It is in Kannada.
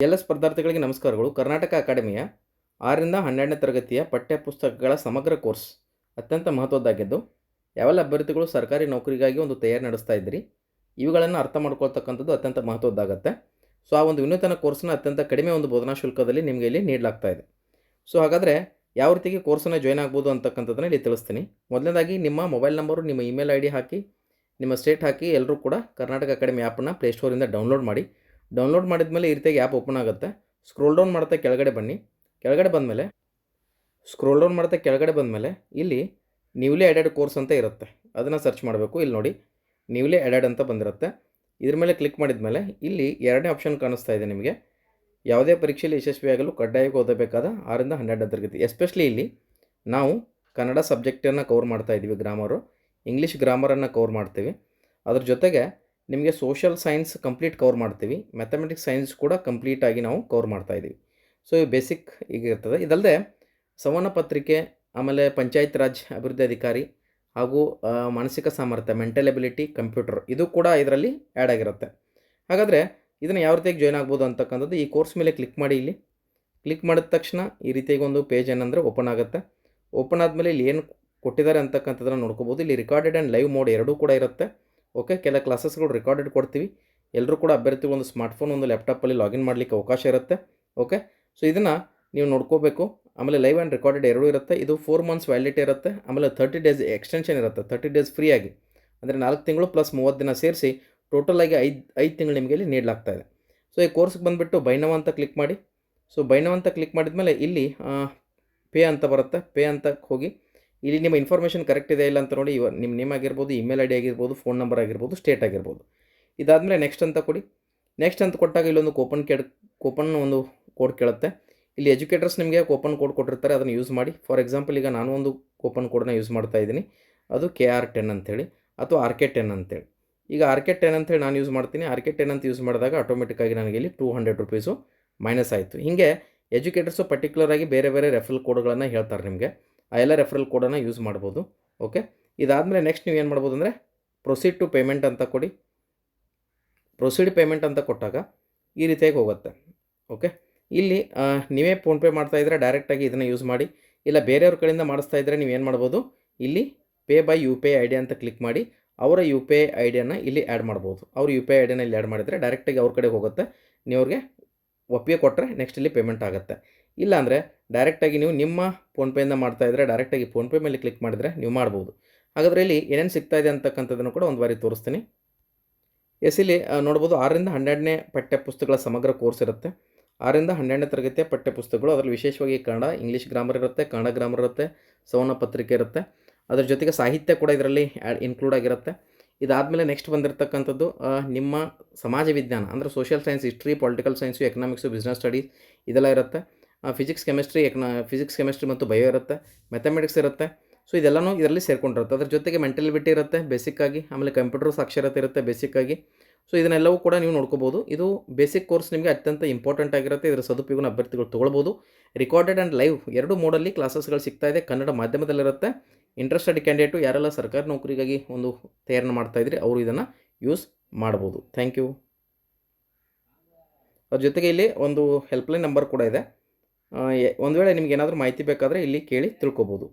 ಎಲ್ಲ ಸ್ಪರ್ಧಾರ್ಥಿಗಳಿಗೆ ನಮಸ್ಕಾರಗಳು. ಕರ್ನಾಟಕ ಅಕಾಡೆಮಿಯ ಆರರಿಂದ ಹನ್ನೆರಡನೇ ತರಗತಿಯ ಪಠ್ಯಪುಸ್ತಕಗಳ ಸಮಗ್ರ ಕೋರ್ಸ್ ಅತ್ಯಂತ ಮಹತ್ವದ್ದಾಗಿದ್ದು, ಯಾವೆಲ್ಲ ಅಭ್ಯರ್ಥಿಗಳು ಸರ್ಕಾರಿ ನೌಕರಿಗಾಗಿ ಒಂದು ತಯಾರಿ ನಡೆಸ್ತಾ ಇದ್ದೀರಿ, ಇವುಗಳನ್ನು ಅರ್ಥ ಮಾಡ್ಕೊಳ್ತಕ್ಕಂಥದ್ದು ಅತ್ಯಂತ ಮಹತ್ವದ್ದಾಗತ್ತೆ. ಸೊ, ಆ ಒಂದು ವಿನೂತನ ಕೋರ್ಸ್ನ ಅತ್ಯಂತ ಕಡಿಮೆ ಒಂದು ಬೋಧನಾ ಶುಲ್ಕದಲ್ಲಿ ನಿಮಗೆ ಇಲ್ಲಿ ನೀಡಲಾಗ್ತಾ ಇದೆ. ಸೊ, ಹಾಗಾದರೆ ಯಾವ ರೀತಿಗೆ ಕೋರ್ಸನ್ನು ಜಾಯ್ನ್ ಆಗ್ಬೋದು ಅಂತಕ್ಕಂಥದ್ದನ್ನ ಇಲ್ಲಿ ತಿಳಿಸ್ತೀನಿ. ಮೊದಲನೇದಾಗಿ, ನಿಮ್ಮ ಮೊಬೈಲ್ ನಂಬರು, ನಿಮ್ಮ ಇಮೇಲ್ ಐ ಡಿ ಹಾಕಿ, ನಿಮ್ಮ ಸ್ಟೇಟ್ ಹಾಕಿ ಎಲ್ಲರೂ ಕೂಡ ಕರ್ನಾಟಕ ಅಕಾಡೆಮಿ ಆ್ಯಪನ್ನು ಪ್ಲೇಸ್ಟೋರಿಂದ ಡೌನ್ಲೋಡ್ ಮಾಡಿ ಡೌನ್ಲೋಡ್ ಮಾಡಿದ ಮೇಲೆ ಈ ರೀತಿಯಾಗಿ ಆ್ಯಪ್ ಓಪನ್ ಆಗುತ್ತೆ. ಸ್ಕ್ರೋಲ್ ಡೌನ್ ಮಾಡ್ತಾ ಕೆಳಗಡೆ ಬನ್ನಿ. ಕೆಳಗಡೆ ಬಂದಮೇಲೆ ಸ್ಕ್ರೋಲ್ ಡೌನ್ ಮಾಡ್ತಾ ಕೆಳಗಡೆ ಬಂದಮೇಲೆ, ಇಲ್ಲಿ ನ್ಯೂಲಿ ಆ್ಯಡೆಡ್ ಕೋರ್ಸ್ ಅಂತ ಇರುತ್ತೆ. ಅದನ್ನು ಸರ್ಚ್ ಮಾಡಬೇಕು. ಇಲ್ಲಿ ನೋಡಿ ನ್ಯೂಲಿ ಆ್ಯಡೆಡ್ ಅಂತ ಬಂದಿರುತ್ತೆ. ಇದ್ರ ಮೇಲೆ ಕ್ಲಿಕ್ ಮಾಡಿದ ಮೇಲೆ ಇಲ್ಲಿ ಎರಡನೇ ಆಪ್ಷನ್ ಕಾಣಿಸ್ತಾ ಇದೆ ನಿಮಗೆ. ಯಾವುದೇ ಪರೀಕ್ಷೆಯಲ್ಲಿ ಯಶಸ್ವಿಯಾಗಲು ಕಡ್ಡಾಯವಾಗಿ ಓದಬೇಕಾದ ಆರಿಂದ ಹನ್ನೆರಡು ತರಗತಿ ಎಸ್ಪೆಷಲಿ ಇಲ್ಲಿ ನಾವು ಕನ್ನಡ ಸಬ್ಜೆಕ್ಟನ್ನು ಕವರ್ ಮಾಡ್ತಾ ಇದ್ದೀವಿ ಗ್ರಾಮರು ಇಂಗ್ಲೀಷ್ ಗ್ರಾಮರನ್ನು ಕವರ್ ಮಾಡ್ತೀವಿ. ಅದ್ರ ಜೊತೆಗೆ ನಿಮಗೆ ಸೋಷಿಯಲ್ ಸೈನ್ಸ್ ಕಂಪ್ಲೀಟ್ ಕವರ್ ಮಾಡ್ತೀವಿ. ಮ್ಯಾಥಮೆಟಿಕ್ಸ್ ಸೈನ್ಸ್ ಕೂಡ ಕಂಪ್ಲೀಟಾಗಿ ನಾವು ಕವರ್ ಮಾಡ್ತಾ ಇದ್ದೀವಿ ಸೊ ಈ ಬೇಸಿಕ್ ಈಗ ಇರ್ತದೆ. ಇದಲ್ಲದೆ ಸಂವಹನ ಪತ್ರಿಕೆ, ಆಮೇಲೆ ಪಂಚಾಯತ್ ರಾಜ್ ಅಭಿವೃದ್ಧಿ ಅಧಿಕಾರಿ ಹಾಗೂ ಮಾನಸಿಕ ಸಾಮರ್ಥ್ಯ ಮೆಂಟಲ್ ಎಬಿಲಿಟಿ ಕಂಪ್ಯೂಟರ್ ಇದು ಕೂಡ ಇದರಲ್ಲಿ ಆ್ಯಡ್ ಆಗಿರುತ್ತೆ. ಹಾಗಾದರೆ ಇದನ್ನು ಯಾವ ರೀತಿಯಾಗಿ ಜಾಯ್ನ್ ಆಗ್ಬೋದು ಅಂತಕ್ಕಂಥದ್ದು ಈ ಕೋರ್ಸ್ ಮೇಲೆ ಕ್ಲಿಕ್ ಮಾಡಿ ಇಲ್ಲಿ. ಕ್ಲಿಕ್ ಮಾಡಿದ ತಕ್ಷಣ ಈ ರೀತಿಯಾಗಿ ಒಂದು ಪೇಜ್ ಏನಂದರೆ ಓಪನ್ ಆಗುತ್ತೆ. ಓಪನ್ ಆದಮೇಲೆ ಇಲ್ಲಿ ಏನು ಕೊಟ್ಟಿದ್ದಾರೆ ಅಂತಕ್ಕಂಥದ್ದನ್ನು ನೋಡ್ಕೋಬೋದು. ಇಲ್ಲಿ ರಿಕಾರ್ಡೆಡ್ ಆ್ಯಂಡ್ ಲೈವ್ ಮೋಡ್ ಎರಡೂ ಕೂಡ ಇರುತ್ತೆ. ಓಕೆ, ಕೆಲ ಕ್ಲಾಸಸ್ಗಳು ರೆಕಾರ್ಡೆಡ್ ಕೊಡ್ತೀವಿ. ಎಲ್ಲರೂ ಕೂಡ ಅಭ್ಯರ್ಥಿಗಳು ಒಂದು ಸ್ಮಾರ್ಟ್ಫೋನ್, ಒಂದು ಲ್ಯಾಪ್ಟಾಪಲ್ಲಿ ಲಾಗಿನ್ ಮಾಡಲಿಕ್ಕೆ ಅವಕಾಶ ಇರುತ್ತೆ. ಓಕೆ, ಸೊ ಇದನ್ನು ನೀವು ನೋಡ್ಕೋಬೇಕು. ಆಮೇಲೆ ಲೈವ್ ಆ್ಯಂಡ್ ರೆಕಾರ್ಡೆಡ್ ಎರಡೂ ಇರುತ್ತೆ. ಇದು ಫೋರ್ ಮಂತ್ಸ್ ವ್ಯಾಲಿಡಿಟಿ ಇರುತ್ತೆ. ಆಮೇಲೆ ತರ್ಟಿ ಡೇಸ್ ಎಕ್ಸ್ಟೆನ್ಷನ್ ಇರುತ್ತೆ. ತರ್ಟಿ ಡೇಸ್ ಫ್ರೀ ಆಗಿ. ಅಂದರೆ ನಾಲ್ಕು ತಿಂಗಳು ಪ್ಲಸ್ ಮೂವತ್ತು ದಿನ ಸೇರಿಸಿ ಟೋಟಲಾಗಿ ಐದು ಐದು ತಿಂಗಳು ನಿಮಗೆ ಇಲ್ಲಿ ನೀಡಲಾಗ್ತಾ ಇದೆ. ಸೊ ಈ ಕೋರ್ಸ್ಗೆ ಬಂದುಬಿಟ್ಟು ಬೈನವ ಅಂತ ಕ್ಲಿಕ್ ಮಾಡಿ. ಸೊ ಬೈನವ ಅಂತ ಕ್ಲಿಕ್ ಮಾಡಿದ ಮೇಲೆ ಇಲ್ಲಿ ಪೇ ಅಂತ ಬರುತ್ತೆ. ಪೇ ಅಂತ ಹೋಗಿ ಇಲ್ಲಿ ನಿಮ್ಮ ಇನ್ಫಾರ್ಮೇಷನ್ ಕರೆಕ್ಟ್ ಇದೆ ಇಲ್ಲ ಅಂತ ನೋಡಿ, ಇವ ನಿಮ್ಮ ನೇಮ್ ಆಗಿರ್ಬೋದು ಇಮೇಲ್ ಐ ಡಿ ಆಗಿರ್ಬೋದು ಫೋನ್ ನಂಬರ್ ಆಗಿರ್ಬೋದು ಸ್ಟೇಟ್ ಆಗಿರ್ಬೋದು. ಇದಾದಮೇಲೆ ನೆಕ್ಸ್ಟ್ ಅಂತ ಕೊಡಿ. ನೆಕ್ಸ್ಟ್ ಅಂತ ಕೊಟ್ಟಾಗ ಇಲ್ಲೊಂದು ಕೂಪನ್ ಕೇಳ ಕೂಪನ್ ಒಂದು ಕೋಡ್ ಕೇಳುತ್ತೆ. ಇಲ್ಲಿ ಎಜುಕೇಟರ್ಸ್ ನಿಮಗೆ ಕೂಪನ್ ಕೋಡ್ ಕೊಟ್ಟಿರ್ತಾರೆ, ಅದನ್ನು ಯೂಸ್ ಮಾಡಿ. ಫಾರ್ ಎಕ್ಸಾಂಪಲ್ ಈಗ ನಾನು ಒಂದು ಕೂಪನ್ ಕೋಡನ್ನ ಯೂಸ್ ಮಾಡ್ತಾ ಇದ್ದೀನಿ. ಅದು ಕೆ ಆರ್ ಟೆನ್ ಅಂತೇಳಿ, ಅಥವಾ ಆರ್ ಕೆ ಟೆನ್ ಅಂತೇಳಿ. ಈಗ ಆರ್ ಕೆ ಟೆನ್ ಅಂತೇಳಿ ನಾನು ಯೂಸ್ ಮಾಡ್ತೀನಿ. ಆರ್ ಕೆ ಟೆನ್ ಅಂತ ಯೂಸ್ ಮಾಡಿದಾಗ ಆಟೋಮೆಟಿಕ್ಕಾಗಿ ನನಗೆ ಇಲ್ಲಿ ಟೂ ಹಂಡ್ರೆಡ್ ರುಪೀಸು ಮೈನಸ್ ಆಯಿತು. ಹೀಗೆ ಎಜುಕೇಟರ್ಸು ಪರ್ಟಿಕ್ಯುಲರ್ ಆಗಿ ಬೇರೆ ಬೇರೆ ರೆಫರಲ್ ಕೋಡ್ಗಳನ್ನು ಹೇಳ್ತಾರೆ ನಿಮಗೆ. ಆ ಎಲ್ಲ ರೆಫರಲ್ ಕೋಡನ್ನು ಯೂಸ್ ಮಾಡ್ಬೋದು ಓಕೆ ಇದಾದಮೇಲೆ ನೆಕ್ಸ್ಟ್ ನೀವು ಏನು ಮಾಡ್ಬೋದು ಅಂದರೆ ಪ್ರೊಸೀಡ್ ಟು ಪೇಮೆಂಟ್ ಅಂತ ಕೊಡಿ. ಪ್ರೊಸೀಡ್ ಪೇಮೆಂಟ್ ಅಂತ ಕೊಟ್ಟಾಗ ಈ ರೀತಿಯಾಗಿ ಹೋಗುತ್ತೆ ಓಕೆ ಇಲ್ಲಿ ನೀವೇ ಫೋನ್ಪೇ ಮಾಡ್ತಾ ಇದ್ದರೆ ಡೈರೆಕ್ಟಾಗಿ ಇದನ್ನು ಯೂಸ್ ಮಾಡಿ, ಇಲ್ಲ ಬೇರೆಯವ್ರ ಕಡೆಯಿಂದ ಮಾಡಿಸ್ತಾ ಇದ್ದರೆ ನೀವು ಏನು ಮಾಡ್ಬೋದು? ಇಲ್ಲಿ pay by U P I I D ಅಂತ ಕ್ಲಿಕ್ ಮಾಡಿ, ಅವರ ಯು ಪಿ ಐ ಐ ಇಲ್ಲಿ ಆ್ಯಡ್ ಮಾಡ್ಬೋದು. ಅವ್ರ ಯು ಪಿ ಐ ಐ ಇಲ್ಲಿ ಆ್ಯಡ್ ಮಾಡಿದರೆ ಡೈರೆಕ್ಟಾಗಿ ಅವ್ರ ಕಡೆ ಹೋಗುತ್ತೆ ನೀವು ಅವ್ರಿಗೆ ಒಪ್ಪಿಗೆ ಕೊಟ್ಟರೆ ನೆಕ್ಸ್ಟ್ ಇಲ್ಲಿ ಪೇಮೆಂಟ್ ಆಗುತ್ತೆ. ಇಲ್ಲಾಂದರೆ ಡೈರೆಕ್ಟಾಗಿ ನೀವು ನಿಮ್ಮ ಫೋನ್ಪೇಯಿಂದ ಮಾಡ್ತಾ ಇದ್ದರೆ ಡೈರೆಕ್ಟಾಗಿ ಫೋನ್ಪೇ ಮೇಲೆ ಕ್ಲಿಕ್ ಮಾಡಿದರೆ ನೀವು ಮಾಡ್ಬೋದು. ಹಾಗಾದರೆ ಇಲ್ಲಿ ಏನೇನು ಸಿಗ್ತಾ ಇದೆ ಅಂತಕ್ಕಂಥದ್ದನ್ನು ಕೂಡ ಒಂದು ಬಾರಿ ತೋರಿಸ್ತೀನಿ. ಎಸ್, ಇಲ್ಲಿ ನೋಡ್ಬೋದು ಆರರಿಂದ ಹನ್ನೆರಡನೇ ಪಠ್ಯಪುಸ್ತಕಗಳ ಸಮಗ್ರ ಕೋರ್ಸ್ ಇರುತ್ತೆ. ಆರರಿಂದ ಹನ್ನೆರಡನೇ ತರಗತಿಯ ಪಠ್ಯಪುಸ್ತಕಗಳು, ಅದರಲ್ಲಿ ವಿಶೇಷವಾಗಿ ಕನ್ನಡ, ಇಂಗ್ಲೀಷ್ ಗ್ರಾಮರ್ ಇರುತ್ತೆ, ಕನ್ನಡ ಗ್ರಾಮರ್ ಇರುತ್ತೆ, ಸವರ್ಣ ಪತ್ರಿಕೆ ಇರುತ್ತೆ. ಅದ್ರ ಜೊತೆಗೆ ಸಾಹಿತ್ಯ ಕೂಡ ಇದರಲ್ಲಿ ಇನ್ಕ್ಲೂಡ್ ಆಗಿರುತ್ತೆ. ಇದಾದಮೇಲೆ ನೆಕ್ಸ್ಟ್ ಬಂದಿರತಕ್ಕಂಥದ್ದು ನಿಮ್ಮ ಸಮಾಜ ವಿಜ್ಞಾನ, ಅಂದರೆ social science history political science economics business studies ಇದೆಲ್ಲ ಇರುತ್ತೆ. ಫಿಸಿಕ್ಸ್ ಕೆಮಿಸ್ಟ್ರಿ ಎಕನಾ ಫಿಸಿಕ್ಸ್ ಕೆಮಿಸ್ಟ್ರಿ ಮತ್ತು ಬಯೋ ಇರುತ್ತೆ ಮ್ಯಾಥಮೆಟಿಕ್ಸ್ ಇರುತ್ತೆ. ಸೊ ಇದೆಲ್ಲನೂ ಇದರಲ್ಲಿ ಸೇರ್ಕೊಂಡಿರುತ್ತೆ. ಅದ್ರ ಜೊತೆಗೆ ಮೆಂಟಲಿಬಿಟಿ ಇರುತ್ತೆ ಇರುತ್ತೆ ಬೇಸಿಕ್ಕಾಗಿ ಆಮೇಲೆ ಕಂಪ್ಯೂಟರ್ ಸಾಕ್ಷರತೆ ಇರುತ್ತೆ ಬೇಸಿಕ್ಕಾಗಿ ಸೊ ಇದನ್ನೆಲ್ಲವೂ ಕೂಡ ನೀವು ನೋಡ್ಕೋಬೋದು. ಇದು ಬೇಸಿಕ್ ಕೋರ್ಸ್ ನಿಮಗೆ ಅತ್ಯಂತ ಇಂಪಾರ್ಟೆಂಟ್ ಆಗಿರುತ್ತೆ. ಇದರ ಸದುಪಯೋಗನ ಅಭ್ಯರ್ಥಿಗಳು ತೊಗೊಳ್ಬೋದು. ರೆಕಾರ್ಡೆಡ್ ಆ್ಯಂಡ್ ಲೈವ್ ಎರಡು ಮೋಡಲ್ಲಿ ಕ್ಲಾಸಸ್ಗಳು ಸಿಗ್ತಾ ಇದೆ. ಕನ್ನಡ ಮಾಧ್ಯಮದಲ್ಲಿರುತ್ತೆ. ಇಂಟ್ರೆಸ್ಟೆಡ್ ಕ್ಯಾಂಡಿಡೇಟು ಯಾರೆಲ್ಲ ಸರ್ಕಾರಿ ನೌಕರಿಗಾಗಿ ಒಂದು ತಯಾರನ್ನು ಮಾಡ್ತಾ ಇದ್ರಿ, ಅವರು ಇದನ್ನು ಯೂಸ್ ಮಾಡ್ಬೋದು. ಥ್ಯಾಂಕ್ ಯು ಅದ್ರ ಜೊತೆಗೆ ಇಲ್ಲಿ ಒಂದು ಹೆಲ್ಪ್ಲೈನ್ ನಂಬರ್ ಕೂಡ ಇದೆ. ಒಂದು ವೇಳೆ ನಿಮ್ಗೆ ಏನಾದರೂ ಮಾಹಿತಿ ಬೇಕಾದರೆ ಇಲ್ಲಿ ಕೇಳಿ ತಿಳ್ಕೊಬೋದು.